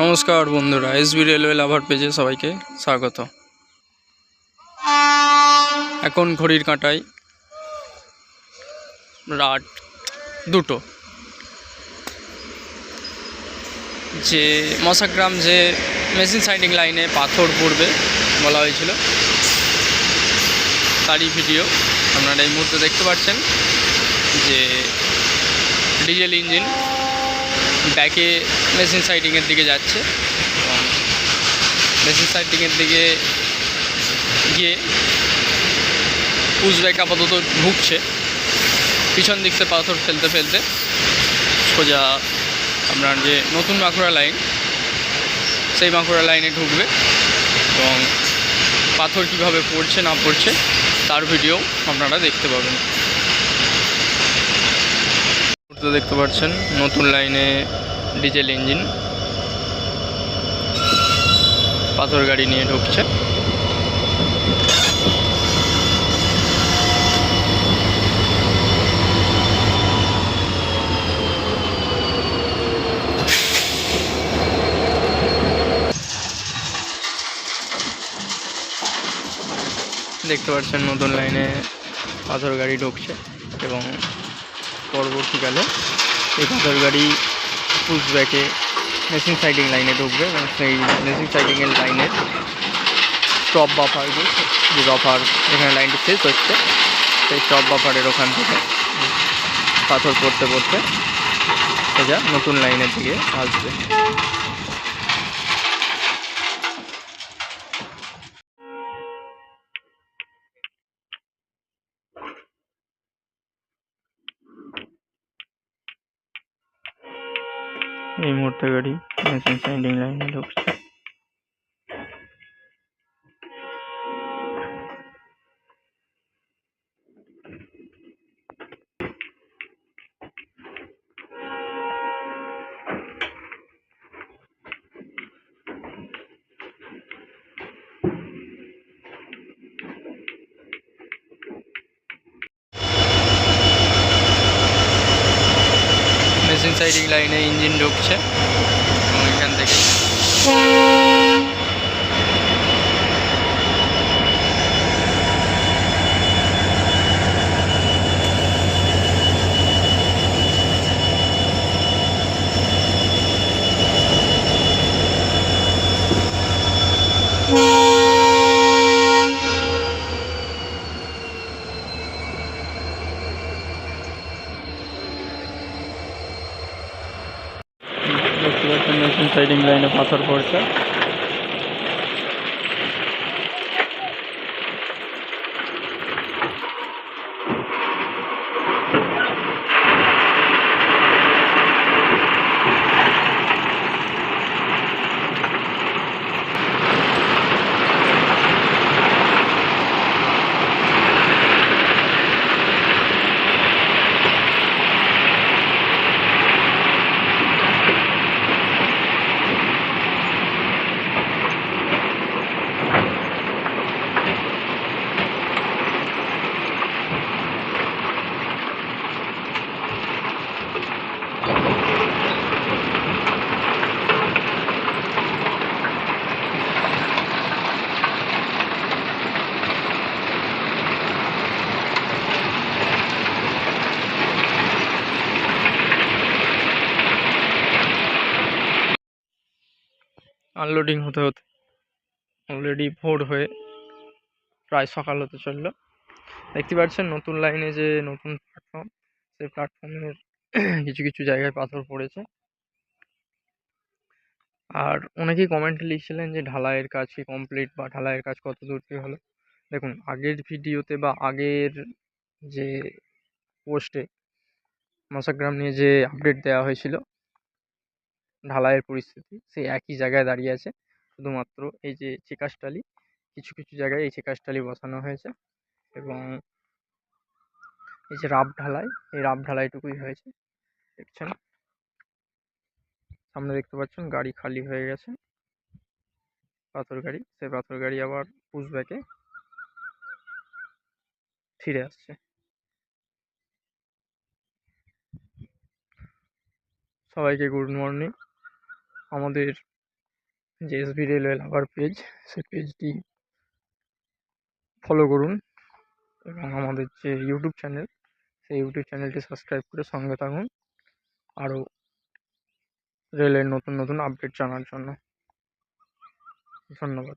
নমস্কার বন্ধুরা SB railway লাভার পেজে সবাইকে স্বাগত। এখন ঘড়ির কাঁটায় রাত দুটো। যে মশাগ্রাম যে মেশিন সাইডিং লাইনে পাথর পড়বে বলা হয়েছিল, তারই ভিডিও আপনারা এই মুহূর্তে দেখতে পাচ্ছেন যে ডিজেল ইঞ্জিন ব্যাকে মেশিন সাইডিংয়ের দিকে যাচ্ছে। মেশিন সাইডিংয়ের দিকে গিয়ে পুশ ব্যাক আপাতত ঢুকছে। পিছন দিক থেকে পাথর ফেলতে ফেলতে সোজা আপনার যে নতুন বাঁকুড়া লাইন, সেই বাঁকুড়া লাইনে ঢুকবে এবং পাথর কীভাবে পড়ছে না পড়ছে তার ভিডিও আপনারা দেখতে পাবেন। তো দেখতে পাচ্ছেন, নতুন লাইনে ডিজেল ইঞ্জিন। পাথর গাড়ি নিয়ে ঢুকছে। দেখতে পাচ্ছেন, নতুন লাইনে পাথর গাড়ি ঢুকছে এবং পরবর্তীকালে এই কাতর গাড়ি পুষব্যাকে মেশিন সাইডিং লাইনে ঢুকবে এবং সেই মেশিন সাইডিংয়ের লাইনের স্টপ বাফার যে বাফার এখানে লাইনটি শেষ হচ্ছে, সেই স্টপ বাফারের ওখান থেকে পাথর পড়তে পড়তে সোজা নতুন লাইনের দিকে আসবে। এই মুহূর্তে গাড়ি মেশিন সাইডিং লাইনে ঢুকছে। সাইডিং লাইনে ইঞ্জিন ঢুকছে এবং এখান থেকে দেখতে পাচ্ছেন মেশিন সাইডিং লাইনে পাথর পড়ছে আনলোডিং হতে হতে অলরেডি ভোর হয়ে প্রায় সকাল হতে চলল। দেখতে পাচ্ছেন নতুন লাইনে যে নতুন প্ল্যাটফর্ম সেই প্ল্যাটফর্মের কিছু কিছু জায়গায় পাথর পড়েছে। আর অনেকেই কমেন্টে লিখছিলেন যে ঢালাইয়ের কাজ কি কমপ্লিট বা ঢালাইয়ের কাজ কত দূর কী হলো? দেখুন, আগের ভিডিওতে বা আগের যে পোস্টে মশাগ্রাম নিয়ে যে আপডেট দেওয়া হয়েছিল ঢালাইয়ের পরিস্থিতি সেই একই জায়গায় দাঁড়িয়ে আছে। শুধুমাত্র এই যে চেকাসটালি কিছু কিছু জায়গায় এই চেকাসটালি বসানো হয়েছে এবং এই যে রাব ঢালাই, এই রাব ঢালাইটুকুই হয়েছে। দেখছেন? সামনে দেখতে পাচ্ছেন, গাড়ি খালি হয়ে গেছে। পাথর গাড়ি, সেই পাথর গাড়ি আবার পুশব্যাকে ফিরে আসছে। সবাইকে গুড মর্নিং। আমাদের যে S B railway lover page সে পেজটি ফলো করুন এবং আমাদের যে ইউটিউব চ্যানেল সেই ইউটিউব চ্যানেলটি সাবস্ক্রাইব করে সঙ্গে থাকুন আরও রেলের নতুন নতুন আপডেট জানার জন্য। ধন্যবাদ।